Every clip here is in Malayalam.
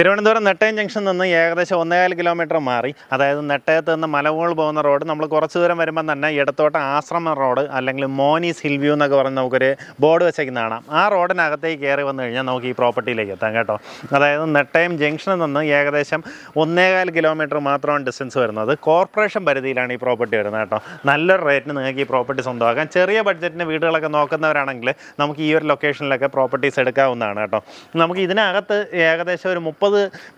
തിരുവനന്തപുരം നെട്ടയം ജംഗ്ഷൻ നിന്ന് ഏകദേശം ഒന്നേകാൽ കിലോമീറ്റർ മാറി. അതായത് നെട്ടയത്ത് നിന്ന് മലമുകൾ പോകുന്ന റോഡ് നമ്മൾ കുറച്ച് ദൂരം വരുമ്പോൾ തന്നെ ഇടത്തോട്ട് ആശ്രമ റോഡ് അല്ലെങ്കിൽ മോനീസ് ഹിൽ വ്യൂ എന്നൊക്കെ പറഞ്ഞ് നമുക്കൊരു ബോർഡ് വെച്ചേക്കുന്ന കാണാം. ആ റോഡിനകത്തേക്ക് കയറി വന്നു കഴിഞ്ഞാൽ നമുക്ക് ഈ പ്രോപ്പർട്ടിയിലേക്ക് എത്താം കേട്ടോ. അതായത് നെട്ടയം ജംഗ്ഷനിൽ നിന്ന് ഏകദേശം ഒന്നേകാൽ കിലോമീറ്റർ മാത്രമാണ് ഡിസ്റ്റൻസ് വരുന്നത്. കോർപ്പറേഷൻ പരിധിയിലാണ് ഈ പ്രോപ്പർട്ടി വരുന്നത് കേട്ടോ. നല്ലൊരു റേറ്റിന് നിങ്ങൾക്ക് ഈ പ്രോപ്പർട്ടി സ്വന്തമാക്കാം. ചെറിയ ബഡ്ജറ്റിന് വീടുകളൊക്കെ നോക്കുന്നവരാണെങ്കിൽ നമുക്ക് ഈ ഒരു ലൊക്കേഷനിലൊക്കെ പ്രോപ്പർട്ടീസ് എടുക്കാവുന്നതാണ് കേട്ടോ. നമുക്ക് ഇതിനകത്ത് ഏകദേശം ഒരു മുപ്പത്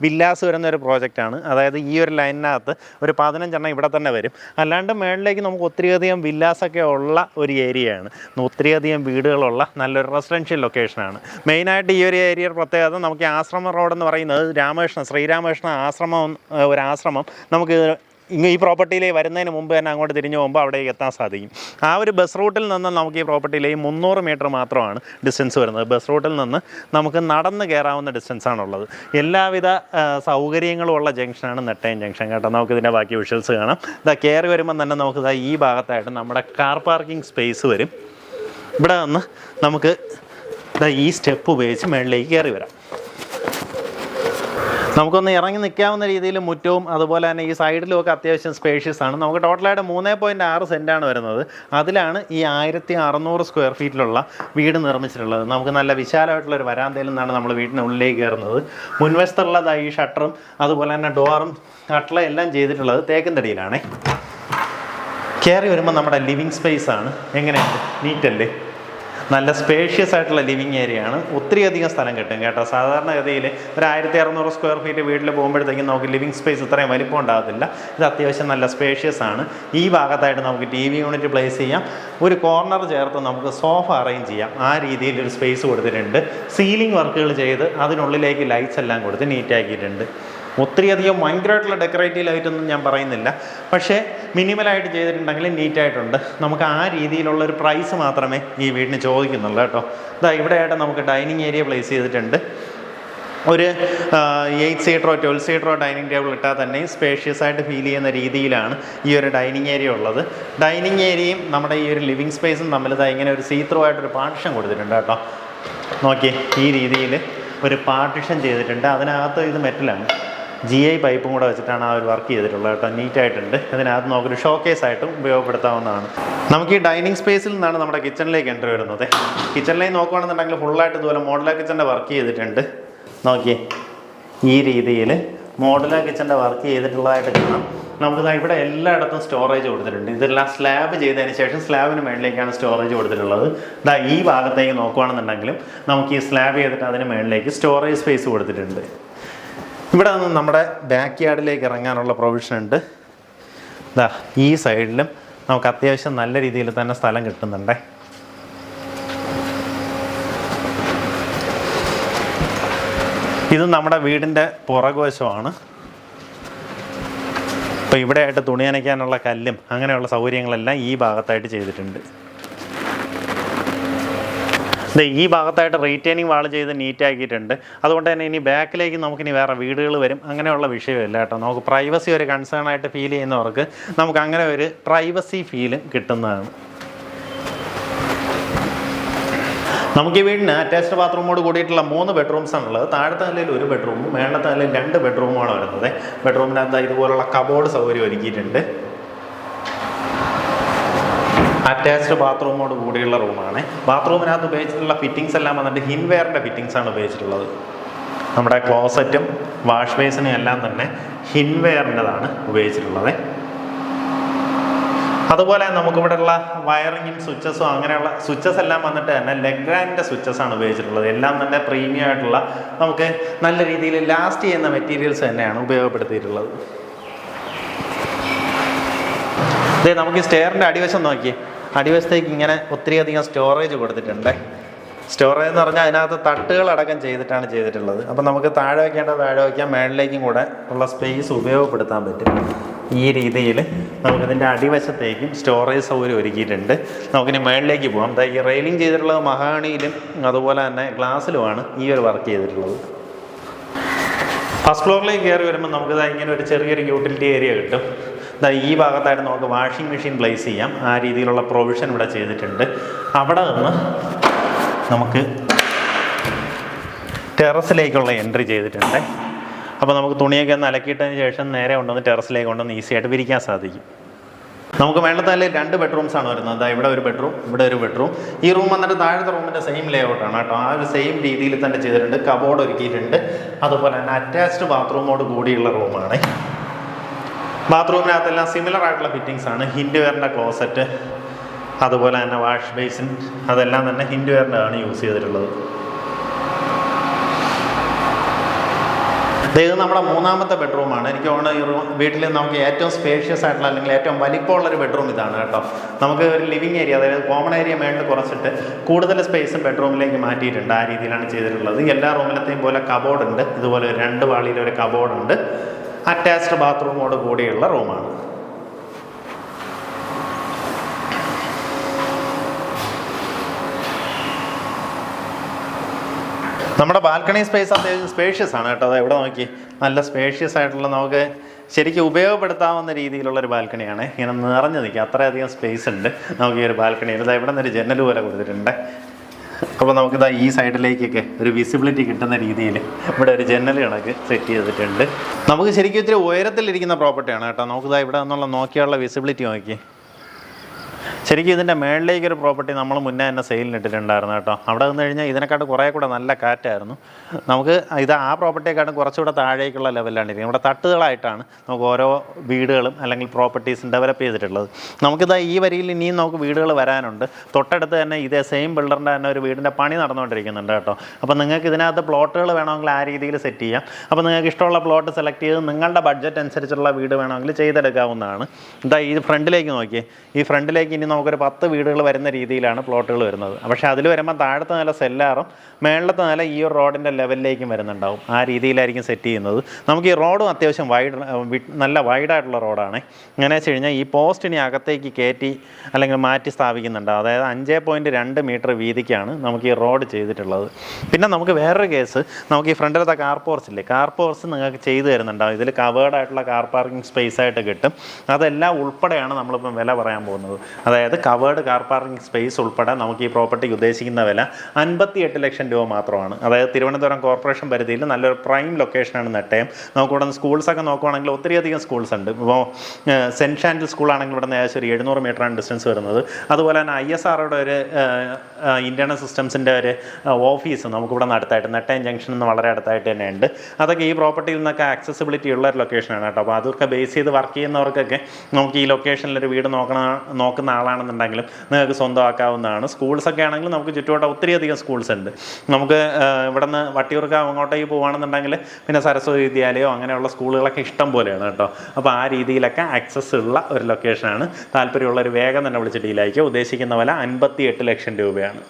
വില്ലാസ് വരുന്ന ഒരു പ്രോജക്റ്റാണ് അതായത് ഈ ഒരു ലൈനിനകത്ത് ഒരു പതിനഞ്ചെണ്ണം ഇവിടെ തന്നെ വരും. അല്ലാണ്ട് മേളിലേക്ക് നമുക്ക് ഒത്തിരിയധികം വില്ലാസൊക്കെ ഉള്ള ഒരു ഏരിയയാണ് ഒത്തിരിയധികം വീടുകളുള്ള നല്ലൊരു റെസിഡൻഷ്യൽ ലൊക്കേഷനാണ് മെയിനായിട്ട് ഈ ഒരു ഏരിയ പ്രത്യേകത നമുക്ക് ആശ്രമ റോഡ് എന്ന് പറയുന്നത് രാമകൃഷ്ണ ശ്രീരാമകൃഷ്ണ ആശ്രമം ഒരു ആശ്രമം നമുക്ക് ഇങ്ങ് ഈ പ്രോപ്പർട്ടിയിലേക്ക് വരുന്നതിന് മുമ്പ് തന്നെ അങ്ങോട്ട് തിരിഞ്ഞു പോകുമ്പോൾ അവിടേക്ക് എത്താൻ സാധിക്കും. ആ ഒരു ബസ് റൂട്ടിൽ നിന്ന് നമുക്ക് ഈ പ്രോപ്പർട്ടിയിലേക്ക് മുന്നൂറ് മീറ്റർ മാത്രമാണ് ഡിസ്റ്റൻസ് വരുന്നത്. ബസ് റൂട്ടിൽ നിന്ന് നമുക്ക് നടന്ന് കയറാവുന്ന ഡിസ്റ്റൻസ് ആണുള്ളത്. എല്ലാവിധ സൗകര്യങ്ങളും ഉള്ള ജംഗ്ഷനാണ് നെട്ടയം ജംഗ്ഷൻ കേട്ടോ നമുക്ക് ഇതിന്റെ ബാക്കി വിഷ്വൽസ് കാണാം. ഇതാ കയറി വരുമ്പോൾ തന്നെ നമുക്ക് ഇതാ ഈ ഭാഗത്തായിട്ട് നമ്മുടെ കാർ പാർക്കിംഗ് സ്പേസ് വരും. ഇവിടെ നിന്ന് നമുക്ക് ഈ സ്റ്റെപ്പ് ഉപയോഗിച്ച് മുകളിലേക്ക് കയറി വരാം. നമുക്കൊന്ന് ഇറങ്ങി നിൽക്കാവുന്ന രീതിയിൽ മുറ്റവും അതുപോലെ തന്നെ ഈ സൈഡിലും ഒക്കെ അത്യാവശ്യം സ്പേഷ്യസ് ആണ്. നമുക്ക് ടോട്ടലായിട്ട് മൂന്ന് പോയിന്റ് ആറ് സെന്റാണ് വരുന്നത്. അതിലാണ് ഈ ആയിരത്തി അറുന്നൂറ് സ്ക്വയർ ഫീറ്റിലുള്ള വീട് നിർമ്മിച്ചിട്ടുള്ളത്. നമുക്ക് നല്ല വിശാലമായിട്ടുള്ള ഒരു വരാന്തയിൽ നിന്നാണ് നമ്മൾ വീടിനുള്ളിലേക്ക് കയറുന്നത്. മുൻവശത്തുള്ളതായി ഈ ഷട്ടറും അതുപോലെ തന്നെ ഡോറും കട്ടളും എല്ലാം ചെയ്തിട്ടുള്ളത് തേക്കിന്റെടിയിലാണേ കയറി വരുമ്പോൾ നമ്മുടെ ലിവിങ് സ്പേസ് ആണ്. എങ്ങനെയുണ്ട്? നീറ്റല്ലേ നല്ല സ്പേഷ്യസ് ആയിട്ടുള്ള ലിവിങ് ഏരിയ ആണ്. ഒത്തിരി അധികം സ്ഥലം കിട്ടും കേട്ടോ. സാധാരണഗതിയിൽ ഒരു ആയിരത്തി അറുന്നൂറ് സ്ക്വയർ ഫീറ്റ് വീട്ടിൽ പോകുമ്പോഴത്തേക്കും നമുക്ക് ലിവിങ് സ്പേസ് ഇത്രയും വലിപ്പം ഉണ്ടാകത്തില്ല. ഇത് അത്യാവശ്യം നല്ല സ്പേഷ്യസ് ആണ്. ഈ ഭാഗത്തായിട്ട് നമുക്ക് ടി വി യൂണിറ്റ് പ്ലേസ് ചെയ്യാം. ഒരു കോർണർ ചേർത്ത് നമുക്ക് സോഫ അറേഞ്ച് ചെയ്യാം. ആ രീതിയിൽ ഒരു സ്പേസ് കൊടുത്തിട്ടുണ്ട്. സീലിംഗ് വർക്കുകൾ ചെയ്ത് അതിനുള്ളിലേക്ക് ലൈറ്റ്സ് എല്ലാം കൊടുത്ത് നീറ്റാക്കിയിട്ടുണ്ട് ഒത്തിരിയധികം ഭയങ്കരമായിട്ടുള്ള ഡെക്കറേറ്റീവ് ലൈറ്റൊന്നും ഞാൻ പറയുന്നില്ല. പക്ഷേ മിനിമലായിട്ട് ചെയ്തിട്ടുണ്ടെങ്കിൽ നീറ്റായിട്ടുണ്ട്. നമുക്ക് ആ രീതിയിലുള്ള ഒരു പ്രൈസ് മാത്രമേ ഈ വീടിന് ചോദിക്കുന്നുള്ളൂ കേട്ടോ. ഇതാ ഇവിടെയായിട്ട് നമുക്ക് ഡൈനിങ് ഏരിയ പ്ലേസ് ചെയ്തിട്ടുണ്ട്. ഒരു എയ്റ്റ് സീറ്ററോ ട്വൽവ് സീറ്ററോ ഡൈനിങ് ടേബിൾ ഇട്ടാൽ തന്നെ സ്പേഷ്യസ് ആയിട്ട് ഫീൽ ചെയ്യുന്ന രീതിയിലാണ് ഈ ഒരു ഡൈനിങ് ഏരിയ ഉള്ളത്. ഡൈനിങ് ഏരിയയും നമ്മുടെ ഈ ഒരു ലിവിങ് സ്പേസും തമ്മിൽ ഇങ്ങനെ ഒരു സീത്രോ ആയിട്ടൊരു പാർട്ടിഷൻ കൊടുത്തിട്ടുണ്ട് കേട്ടോ. നോക്കി ഈ രീതിയിൽ ഒരു പാർട്ടിഷൻ ചെയ്തിട്ടുണ്ട്. അതിനകത്ത് ഇത് മെറ്റലാണ് ജി ഐ പൈപ്പും കൂടെ വെച്ചിട്ടാണ് ആ ഒരു വർക്ക് ചെയ്തിട്ടുള്ളത് കേട്ടോ. നീറ്റായിട്ടുണ്ട് ഇതിനകത്ത് നമുക്കൊരു ഷോക്കേസ് ആയിട്ടും ഉപയോഗപ്പെടുത്താവുന്നതാണ്. നമുക്ക് ഈ ഡൈനിങ് സ്പേസിൽ നിന്നാണ് നമ്മുടെ കിച്ചണിലേക്ക് എന്റർ വരുന്നത്. കിച്ചണിലേക്ക് നോക്കുകയാണെന്നുണ്ടെങ്കിൽ ഫുള്ളായിട്ട് ഇതുപോലെ മോഡലാ കിച്ചന്റെ വർക്ക് ചെയ്തിട്ടുണ്ട്. നോക്കിയേ. ഈ രീതിയിൽ മോഡലാ കിച്ചന്റെ വർക്ക് ചെയ്തിട്ടുള്ളതായിട്ട് കാണാം. നമുക്ക് ഇവിടെ എല്ലായിടത്തും സ്റ്റോറേജ് കൊടുത്തിട്ടുണ്ട്. ഇതെല്ലാം സ്ലാബ് ചെയ്തതിന് ശേഷം സ്ലാബിന് മേളിലേക്കാണ് സ്റ്റോറേജ് കൊടുത്തിട്ടുള്ളത്. ദാ ഈ ഭാഗത്തേക്ക് നോക്കുകയാണെന്നുണ്ടെങ്കിലും നമുക്ക് ഈ സ്ലാബ് ചെയ്തിട്ട് അതിന് മേളിലേക്ക് സ്റ്റോറേജ് സ്പേസ് കൊടുത്തിട്ടുണ്ട്. ഇവിടെ നിന്ന് നമ്മുടെ ബാക്ക് യാർഡിലേക്ക് ഇറങ്ങാനുള്ള പ്രൊവിഷൻ ഉണ്ട്. ഇതാ ഈ സൈഡിലും നമുക്ക് അത്യാവശ്യം നല്ല രീതിയിൽ തന്നെ സ്ഥലം കിട്ടുന്നുണ്ടേ. ഇത് നമ്മുടെ വീടിന്റെ പുറകുവശമാണ്. അപ്പോൾ ഇവിടെയായിട്ട് തുണി നനയ്ക്കാനുള്ള കല്ലും അങ്ങനെയുള്ള സൗകര്യങ്ങളെല്ലാം ഈ ഭാഗത്തായിട്ട് ചെയ്തിട്ടുണ്ട്. ദേ ഈ ഭാഗത്തായിട്ട് റീറ്റെയിനിങ് വാൾ ചെയ്ത് നീറ്റ് ആക്കിയിട്ടുണ്ട്. അതുകൊണ്ട് തന്നെ ഇനി ബാക്കിലേക്ക് നമുക്കിനി വേറെ വീടുകൾ വരും. അങ്ങനെയുള്ള വിഷയമില്ല കേട്ടോ. നമുക്ക് പ്രൈവസി ഒരു കൺസേൺ ആയിട്ട് ഫീൽ ചെയ്യുന്നവർക്ക് നമുക്ക് അങ്ങനെ ഒരു പ്രൈവസി ഫീലും കിട്ടുന്നതാണ്. നമുക്ക് ഈ വീടിന് അറ്റാച്ച്ഡ് ബാത്റൂമോട് കൂടിയിട്ടുള്ള മൂന്ന് ബെഡ്റൂംസ് ഉള്ളത്. താഴത്തെ നിലയിൽ ഒരു ബെഡ്റൂമും മേളത്തെ നിലയിൽ രണ്ട് ബെഡ്റൂമുമാണ് വരുന്നത്. ബെഡ്റൂമിനകത്ത് ഇതുപോലുള്ള കബോർഡ് സൗകര്യം ഒരുക്കിയിട്ടുണ്ട്. അറ്റാച്ച്ഡ് ബാത്റൂമോട് കൂടിയുള്ള റൂമാണ് ബാത്റൂമിനകത്ത് ഉപയോഗിച്ചിട്ടുള്ള ഫിറ്റിങ്സ് എല്ലാം വന്നിട്ട് ഹിൻവെയറിന്റെ ഫിറ്റിങ്സ് ആണ് ഉപയോഗിച്ചിട്ടുള്ളത്. നമ്മുടെ ക്ലോസറ്റും വാഷ് ബേസിനും എല്ലാം തന്നെ ഹിൻവെയറിന്റെതാണ് ഉപയോഗിച്ചിട്ടുള്ളത്. അതുപോലെ നമുക്കിവിടെയുള്ള വയറിങ്ങും സ്വിച്ചസും അങ്ങനെയുള്ള സ്വിച്ചസ് എല്ലാം വന്നിട്ട് തന്നെ ലെഗ്രാൻഡിന്റെ സ്വിച്ചസ് ആണ് ഉപയോഗിച്ചിട്ടുള്ളത്. എല്ലാം തന്നെ പ്രീമിയം ആയിട്ടുള്ള നമുക്ക് നല്ല രീതിയിൽ ലാസ്റ്റ് ചെയ്യുന്ന മെറ്റീരിയൽസ് തന്നെയാണ് ഉപയോഗപ്പെടുത്തിയിട്ടുള്ളത്. ഇതേ നമുക്ക് സ്റ്റെയറിന്റെ അടിവശം നോക്കി അടിവശത്തേക്ക് ഇങ്ങനെ ഒത്തിരി അധികം സ്റ്റോറേജ് കൊടുത്തിട്ടുണ്ട്. സ്റ്റോറേജ് എന്ന് പറഞ്ഞാൽ അതിനകത്ത് തട്ടുകളടക്കം ചെയ്തിട്ടാണ് ചെയ്തിട്ടുള്ളത്. അപ്പം നമുക്ക് താഴെ വയ്ക്കേണ്ട താഴെ വയ്ക്കാം മേളിലേക്കും കൂടെ ഉള്ള സ്പേസ് ഉപയോഗപ്പെടുത്താൻ പറ്റും. ഈ രീതിയിൽ നമുക്കിതിന്റെ അടിവശത്തേക്കും സ്റ്റോറേജ് സൗകര്യം ഒരുക്കിയിട്ടുണ്ട്. നമുക്കിനി മേളിലേക്ക് പോകാം ഈ റെയിലിംഗ് ചെയ്തിട്ടുള്ളത് മഹാണിയിലും അതുപോലെ തന്നെ ഗ്ലാസ്സിലുമാണ് ഈ ഒരു വർക്ക് ചെയ്തിട്ടുള്ളത്. ഫസ്റ്റ് ഫ്ലോറിലേക്ക് കയറി വരുമ്പോൾ നമുക്ക് ദാ ഇങ്ങനെ ഒരു ചെറിയൊരു യൂട്ടിലിറ്റി ഏരിയ കിട്ടും. ഈ ഭാഗത്തായിട്ട് നമുക്ക് വാഷിംഗ് മെഷീൻ പ്ലേസ് ചെയ്യാം. ആ രീതിയിലുള്ള പ്രൊവിഷൻ ഇവിടെ ചെയ്തിട്ടുണ്ട്. അവിടെ നിന്ന് നമുക്ക് ടെറസിലേക്കുള്ള എൻട്രി ചെയ്തിട്ടുണ്ട്. അപ്പോൾ നമുക്ക് തുണിയൊക്കെ ഒന്ന് അലക്കിയിട്ടതിന് ശേഷം നേരെ കൊണ്ടുവന്ന് ടെറസിലേക്ക് കൊണ്ടുവന്ന് ഈസി ആയിട്ട് വിരിക്കാൻ സാധിക്കും. നമുക്ക് മേളത്താൽ രണ്ട് ബെഡ്റൂംസ് ആണ് വരുന്നത്. അതായത് ഇവിടെ ഒരു ബെഡ്റൂം ഇവിടെ ഒരു ബെഡ്റൂം ഈ റൂം വന്നിട്ട് താഴത്തെ റൂമിന്റെ സെയിം ലേഔട്ടാണ് കേട്ടോ. ആ ഒരു സെയിം രീതിയിൽ തന്നെ ചെയ്തിട്ടുണ്ട്. കബോർഡ് ഒരുക്കിയിട്ടുണ്ട്. അതുപോലെ തന്നെ അറ്റാച്ച്ഡ് ബാത്റൂമോട് കൂടിയുള്ള റൂമാണ് ബാത്റൂമിനകത്തെല്ലാം സിമിലർ ആയിട്ടുള്ള ഫിറ്റിങ്സ് ആണ്. ഹിൻഡുവെയറിന്റെ ക്ലോസറ്റ് അതുപോലെ തന്നെ വാഷ് ബേസിൻ അതെല്ലാം തന്നെ ഹിൻഡുവെയറിന്റെ ആണ് യൂസ് ചെയ്തിട്ടുള്ളത്. ഇത് നമ്മുടെ മൂന്നാമത്തെ ബെഡ്റൂമാണ് എനിക്ക് തോന്നുന്നത് ഈ റൂം വീട്ടിൽ നമുക്ക് ഏറ്റവും സ്പേഷ്യസ് ആയിട്ടുള്ള അല്ലെങ്കിൽ ഏറ്റവും വലിപ്പമുള്ളൊരു ബെഡ്റൂം ഇതാണ് കേട്ടോ. നമുക്ക് ഒരു ലിവിങ് ഏരിയ അതായത് കോമൺ ഏരിയ മേളിൽ കുറച്ചിട്ട് കൂടുതൽ സ്പേസും ബെഡ്റൂമിലേക്ക് മാറ്റിയിട്ടുണ്ട്. ആ രീതിയിലാണ് ചെയ്തിട്ടുള്ളത്. എല്ലാ റൂമിലത്തെയും പോലെ കബോർഡ് ഉണ്ട്. ഇതുപോലെ രണ്ട് വാളിയിൽ ഒരു കബോർഡ് ഉണ്ട്. അറ്റാച്ച്ഡ് ബാത്റൂമോട് കൂടിയുള്ള റൂമാണ് നമ്മുടെ ബാൽക്കണി സ്പേസ് അത്യാവശ്യം സ്പേഷ്യസ് ആണ് കേട്ടോ. അതെവിടെ നോക്കി. നല്ല സ്പേഷ്യസ് ആയിട്ടുള്ള നമുക്ക് ശരിക്കും ഉപയോഗപ്പെടുത്താവുന്ന രീതിയിലുള്ള ഒരു ബാൽക്കണിയാണ് ഇങ്ങനെ നിറഞ്ഞു നിൽക്കുക. അത്രയധികം സ്പേസ് ഉണ്ട്. നമുക്ക് ഈ ഒരു ബാൽക്കണി ഇതാ ഇവിടെ നിന്നൊരു ജനൽ പോലെ കൊടുത്തിട്ടുണ്ട്. അപ്പോൾ നമുക്കിതാ ഈ സൈഡിലേക്കൊക്കെ ഒരു വിസിബിലിറ്റി കിട്ടുന്ന രീതിയിൽ ഇവിടെ ഒരു ജനൽ കണക്ക് സെറ്റ് ചെയ്തിട്ടുണ്ട്. നമുക്ക് ശരിക്കും ഇത്തിരി ഉയരത്തിലിരിക്കുന്ന പ്രോപ്പർട്ടിയാണ് കേട്ടോ. നമുക്കിതാ ഇവിടെ നിന്നുള്ള നോക്കിയുള്ള വിസിബിലിറ്റി നോക്കി ശരിക്കും ഇതിന്റെ മേളിലേക്ക് ഒരു പ്രോപ്പർട്ടി നമ്മൾ മുന്നേ തന്നെ സെയിലിന് ഇട്ടിട്ടുണ്ടായിരുന്നു കേട്ടോ. അവിടെ നിന്ന് കഴിഞ്ഞാൽ ഇതിനെക്കാട്ട് കുറേ കൂടെ നല്ല കാറ്റായിരുന്നു. നമുക്ക് ഇത് ആ പ്രോപ്പർട്ടിയെക്കാട്ടും കുറച്ചുകൂടെ താഴേക്കുള്ള ലെവലാണ് ഇരിക്കുന്നത്. ഇവിടെ തട്ടുകളായിട്ടാണ് നമുക്ക് ഓരോ വീടുകളും അല്ലെങ്കിൽ പ്രോപ്പർട്ടീസും ഡെവലപ്പ് ചെയ്തിട്ടുള്ളത്. നമുക്കിത് ഈ വരിയിൽ ഇനിയും നമുക്ക് വീടുകൾ വരാനുണ്ട്. തൊട്ടടുത്ത് തന്നെ ഇതേ സെയിം ബിൽഡറിന്റെ തന്നെ ഒരു വീടിന്റെ പണി നടന്നുകൊണ്ടിരിക്കുന്നുണ്ട് കേട്ടോ. അപ്പോൾ നിങ്ങൾക്ക് ഇതിനകത്ത് പ്ലോട്ടുകൾ വേണമെങ്കിൽ ആ രീതിയിൽ സെറ്റ് ചെയ്യാം. അപ്പോൾ നിങ്ങൾക്ക് ഇഷ്ടമുള്ള പ്ലോട്ട് സെലക്ട് ചെയ്ത് നിങ്ങളുടെ ബഡ്ജറ്റ് അനുസരിച്ചുള്ള വീട് വേണമെങ്കിൽ ചെയ്തെടുക്കാവുന്നതാണ്. ഇതാ ഈ ഫ്രണ്ടിലേക്ക് നോക്കിയേ. ഈ ഫ്രണ്ടിലേക്ക് ഇനി നമുക്കൊരു പത്ത് വീടുകൾ വരുന്ന രീതിയിലാണ് പ്ലോട്ടുകൾ വരുന്നത്. പക്ഷേ അതിൽ വരുമ്പോൾ താഴത്തെ നില സെല്ലാറും മേളത്തെ നില ഈ ഒരു റോഡിന്റെ ലെവലിലേക്കും വരുന്നുണ്ടാവും. ആ രീതിയിലായിരിക്കും സെറ്റ് ചെയ്യുന്നത്. നമുക്ക് ഈ റോഡും അത്യാവശ്യം വൈഡ് നല്ല വൈഡായിട്ടുള്ള റോഡാണ്. എങ്ങനെ വെച്ച് കഴിഞ്ഞാൽ ഈ പോസ്റ്റ് ഇനി അകത്തേക്ക് കയറ്റി അല്ലെങ്കിൽ മാറ്റി സ്ഥാപിക്കുന്നുണ്ട്. അതായത് അഞ്ച് പോയിന്റ് രണ്ട് മീറ്റർ വീതിക്കാണ് നമുക്ക് ഈ റോഡ് ചെയ്തിട്ടുള്ളത്. പിന്നെ നമുക്ക് വേറൊരു കേസ് നമുക്ക് ഈ ഫ്രണ്ടിലത്തെ കാർ പോർച്ച് ഇല്ലേ? കാർ പോർച്ച് നിങ്ങൾക്ക് ചെയ്തു തരുന്നുണ്ടാവും. ഇതിൽ കവേർഡ് ആയിട്ടുള്ള കാർ പാർക്കിംഗ് സ്പേസ് ആയിട്ട് കിട്ടും. അതെല്ലാം ഉൾപ്പെടെയാണ് നമ്മളിപ്പം വില പറയാൻ പോകുന്നത്. അതായത് കവേർഡ് കാർ പാർക്കിംഗ് സ്പേസ് ഉൾപ്പെടെ നമുക്ക് ഈ പ്രോപ്പർട്ടിക്ക് ഉദ്ദേശിക്കുന്ന വില അൻപത്തി എട്ട് ലക്ഷം രൂപ മാത്രമാണ്. അതായത് തിരുവനന്തപുരം കോർപ്പറേഷൻ പരിധിയിൽ നല്ലൊരു പ്രൈം ലൊക്കേഷനാണ് നെട്ടയം. നമുക്ക് ഇവിടെ നിന്ന് സ്കൂൾസൊക്കെ നോക്കുവാണെങ്കിൽ ഒത്തിരിയധികം സ്കൂൾസ് ഉണ്ട്. ഇപ്പോൾ സെന്റ് ഷാൻഡിൽ സ്കൂളാണെങ്കിൽ ഇവിടെ നിന്ന് ഏകദേശം ഒരു എഴുന്നൂറ് മീറ്ററാണ് ഡിസ്റ്റൻസ് വരുന്നത്. അതുപോലെ തന്നെ ഐ എസ് ആറോടെ ഒരു ഇന്റേർണൽ സിസ്റ്റംസിന്റെ ഒരു ഓഫീസ് നമുക്കിവിടെ നിന്ന് അടുത്തായിട്ട് നെട്ടയം ജംഗ്ഷനിൽ നിന്ന് വളരെ അടുത്തായിട്ട് തന്നെയുണ്ട് അതൊക്കെ ഈ പ്രോപ്പർട്ടിയിൽ നിന്നൊക്കെ ആക്സസിബിലിറ്റി ഉള്ള ഒരു ലൊക്കേഷനാണ് കേട്ടോ. അപ്പോൾ അതൊക്കെ ബേസ് ചെയ്ത് വർക്ക് ചെയ്യുന്നവർക്കൊക്കെ നമുക്ക് ഈ ലൊക്കേഷനിൽ ഒരു വീട് നോക്കണ നോക്കുന്ന ആളാണെന്നുണ്ടെങ്കിലും നിങ്ങൾക്ക് സ്വന്തമാക്കാവുന്നതാണ്. സ്കൂൾസൊക്കെ ആണെങ്കിൽ നമുക്ക് ചുറ്റുവട്ടം ഒത്തിരിയധികം സ്കൂൾസ് ഉണ്ട്. നമുക്ക് ഇവിടുന്ന് വട്ടിയൂർക്കാവ് അങ്ങോട്ടേക്ക് പോകുകയാണെന്നുണ്ടെങ്കിൽ പിന്നെ സരസ്വതി വിദ്യാലയോ അങ്ങനെയുള്ള സ്കൂളുകളൊക്കെ ഇഷ്ടം പോലെയാണ് കേട്ടോ. അപ്പോൾ ആ രീതിയിലൊക്കെ ആക്സസ് ഉള്ള ഒരു ലൊക്കേഷനാണ് താല്പര്യമുള്ളൊരു വേഗം തന്നെ വിളിച്ച് ഡീലായിരിക്കും ഉദ്ദേശിക്കുന്ന വില അൻപത്തി ലക്ഷം രൂപയാണ്.